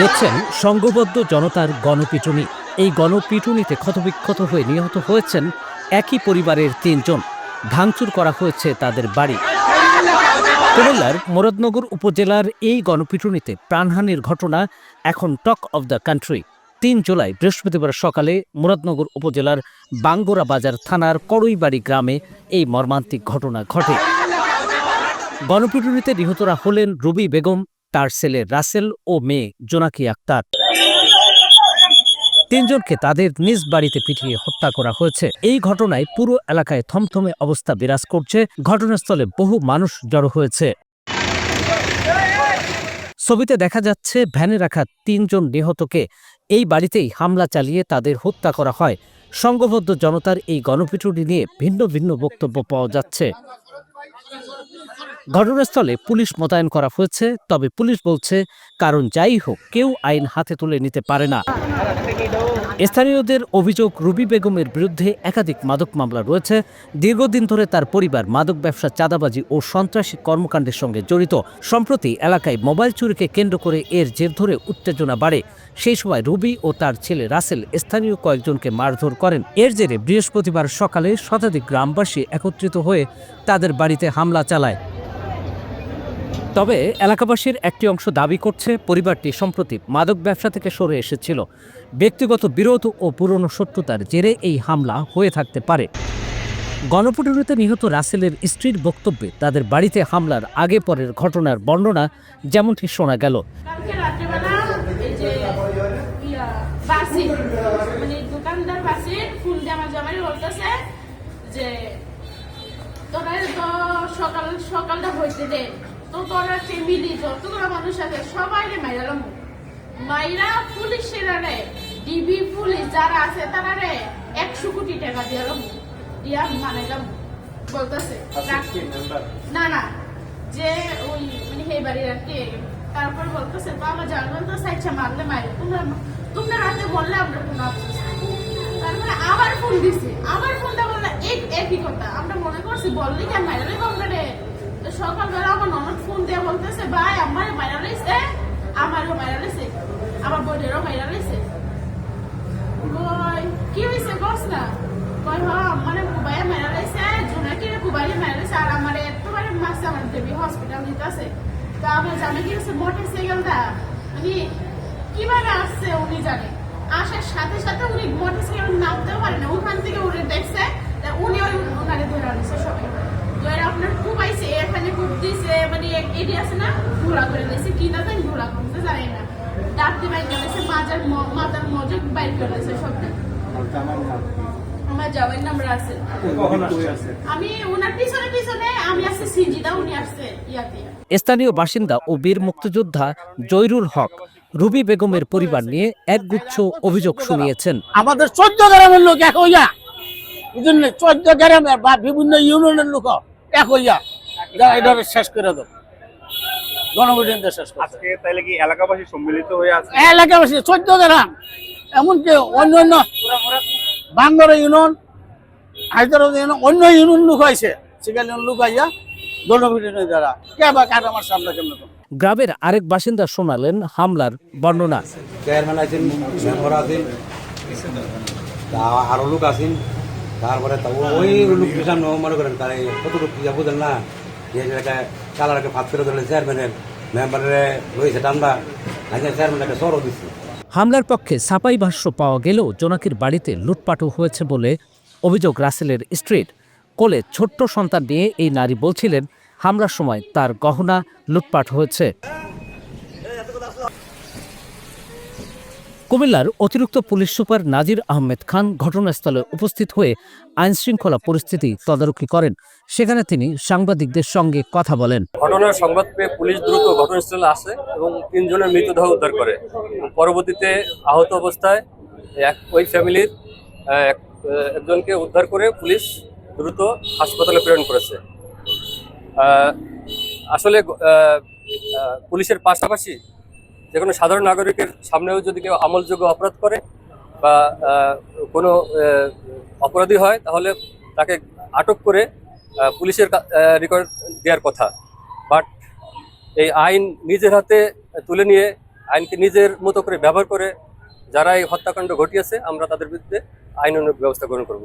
দেখছেন সংঘবদ্ধ জনতার গণপিটুনি। এই গণপিটুনিতে ক্ষতবিক্ষত হয়ে নিহত হয়েছেন একই পরিবারের তিনজন। ভাঙচুর করা হয়েছে তাদের বাড়ি। কুমিল্লার মুরাদনগর উপজেলার এই গণপিটুনিতে প্রাণহানির ঘটনা এখন টক অব দ্য কান্ট্রি। তিন জুলাই বৃহস্পতিবার সকালে মুরাদনগর উপজেলার বাঙ্গোরা বাজার থানার করইবাড়ি গ্রামে এই মর্মান্তিক ঘটনা ঘটে। গণপিটুনিতে নিহতরা হলেন রুবি বেগম তার ছেলে রাসেল ও মেয়ে জোনাকি আক্তার। তিনজনকে তাদের নিজ বাড়িতে পিটিয়ে হত্যা করা হয়েছে। এই ঘটনায় পুরো এলাকায় থমথমে অবস্থা বিরাজ করছে। ঘটনাস্থলে বহু মানুষ জড়ো হয়েছে। ছবিতে দেখা যাচ্ছে, ভ্যানে রাখা তিনজন নিহতকে এই বাড়িতেই হামলা চালিয়ে তাদের হত্যা করা হয়। সংঘবদ্ধ জনতার এই গণপিটুনি নিয়ে ভিন্ন ভিন্ন বক্তব্য পাওয়া যাচ্ছে। ঘটনাস্থলে পুলিশ মোতায়েন করা হয়েছে, তবে পুলিশ বলছে, কারণ যাই হোক, কেউ আইন হাতে তুলে নিতে পারে না। স্থানীয়দের অভিযোগ, রুবি বেগমের বিরুদ্ধে একাধিক মাদক মামলা রয়েছে। দীর্ঘদিন ধরে তার পরিবার মাদক ব্যবসা, চাঁদাবাজি ও সন্ত্রাসী কর্মকাণ্ডের সঙ্গে জড়িত। সম্প্রতি এলাকায় মোবাইল চুরিকে কেন্দ্র করে এর জের ধরে উত্তেজনা বাড়ে। সেই সময় রুবি ও তার ছেলে রাসেল স্থানীয় কয়েকজনকে মারধর করেন। এর জেরে বৃহস্পতিবার সকালে শতাধিক গ্রামবাসী একত্রিত হয়ে তাদের বাড়িতে হামলা চালায়। তবে এলাকাবাসীর একটি অংশ দাবি করছে, পরিবারটি সম্প্রতি মাদক ব্যবসা থেকে সরে এসেছিল। ব্যক্তিগত বিরোধ ও পুরনো শত্রুতার জেরে এই হামলা হয়ে থাকতে পারে। গণপিটুনিতে নিহত রাসেলের স্ত্রীর বক্তব্যে তাদের বাড়িতে হামলার আগে পরের ঘটনার বর্ণনা যেমনটি শোনা গেল। মানে সকাল, সকালটা হইতে দে। তো তোরা ফ্যামিলি যতগুলো মানুষ আছে সবাই রে মাইরালাম মাইরা পুলিশের রে ডিবি পুলিশ যারা আছে তারা রে একশো কোটি টাকা দিয়ালাম দিয়া মানাইলাম বলতেছে না না যে ওই মানে সেই বাড়ির আর কি তারপর বলতেছে বাবা জানবেন তো সাইডটা মারলে মারে তোমরা তোমরা রাতে বললে আমরা কোনো আফসোস। তারপরে আবার ফোন দিছে আবার ফোনটা বললে এক একই কথা আমরা মনে করছি বললি কেন আমরা রে। সকালবেলা আমার ননদ ফোন দিয়ে বলতেছে, ভাই, আমার মাইরা লইছে আমারও মাইরা লইছে আমার বোনেরও লইছে কই কি হয়েছে বস না? কই হ মানে কুবাইয়া মেরা লাইছে জোনাকি রে কুবাইয়া মেরা আর আমার এতবারে মাসে আমার দেবী হসপিটাল নিতে আছে তো আমার জানে কি হচ্ছে মোটর সাইকেলটা মানে কীভাবে আসছে? উনি জানে। আসার সাথে সাথে উনি মোটর সাইকেল নামতেও পারে না, ওখান থেকে উনি দেখছে উনি ওই ওনারে ধরে আনছে সবাই ধরে আপনার কুবাইছে এখানে কুপ দিছে মানে এটি আছে না ঘোলা করে দিয়েছে কি না জানি ঘোলা করতে জানি না। ডাকতে বাইর করেছে মাজার মাথার মজক বাইর করেছে সবটা। আমার জামাইয়ের নাম রাসেল। আমি ওনার পিছনে পিছনে আমি আসছে সিজিদা উনি আসছে ইয়াতে। স্থানীয় বাসিন্দা ও বীর মুক্তিযোদ্ধা জয়রুল হক রুবি বেগমের পরিবার নিয়ে একগুচ্ছ অভিযোগ শুনিয়েছেন। আমাদের চোদ্দ গ্রামের লোক এক হইয়া। চোদ্দ গ্রামের বা বিভিন্ন ইউনিয়নের লোক এক হইয়া যারা এটা শেষ করে দেব শেষ করে আজকে তাইলে কি এলাকাবাসী সম্মিলিত হয়ে আছে? এলাকাবাসী চোদ্দ এমনকি অন্য অন্য বাঙ্গর ইউনিয়ন হায়দ্রাবাদ ইউনিয়ন অন্য ইউনিয়ন লোক হয়েছে সেখানে লোক আইয়া গণভোটে যারা। কে বা কার আমার সামনে কেমন গ্রামের আরেক বাসিন্দা শোনালেন হামলার বর্ণনা। চেয়ারম্যান আছেন মেম্বার আছেন। আরও লোক আছেন। তারপরে তা ওই লোক সামনে মনে করেন তার কতটুকু ইয়া বুঝেন না, যে জায়গায় কালারকে ফাঁদ করে ধরলে চেয়ারম্যানের মেম্বারের রয়েছে টান্দা আজকে চেয়ারম্যানকে সরও দিচ্ছে হামলার পক্ষে সাপাই ভাষ্য পাওয়া গেলেও জোনাকির বাড়িতে লুটপাটও হয়েছে বলে অভিযোগ রাসেলের স্ট্রিট কোলে ছোট্ট সন্তান নিয়ে এই নারী বলছিলেন, হামলার সময় তার গহনা, লুটপাট হয়েছে। কুমিল্লার অতিরিক্ত পুলিশ সুপার নাজির আহমেদ খান ঘটনাস্থলে উপস্থিত হয়ে আইনশৃঙ্খলা পরিস্থিতি তদারকি করেন। সেখানে তিনি সাংবাদিকদের সঙ্গে কথা বলেন। ঘটনার সংবাদ পেয়ে পুলিশ দ্রুত ঘটনাস্থলে আসে এবং তিনজনের মৃতদেহ উদ্ধার করে। পরবর্তীতে আহত অবস্থায় এক, ওই ফ্যামিলির একজনকে উদ্ধার করে পুলিশ দ্রুত হাসপাতালে প্রেরণ করেছে। আসলে পুলিশের পাশাপাশি যে কোনো সাধারণ নাগরিকের সামনেও যদি কেউ আমলযোগ্য অপরাধ করে বা কোনো অপরাধী হয়, তাহলে তাকে আটক করে পুলিশের রেকর্ড দেওয়ার কথা। বাট এই আইন নিজের হাতে তুলে নিয়ে, আইনকে নিজের মতো করে ব্যবহার করে যারা এই হত্যাকাণ্ড ঘটিয়েছে, আমরা তাদের বিরুদ্ধে আইন ব্যবস্থা গ্রহণ করব।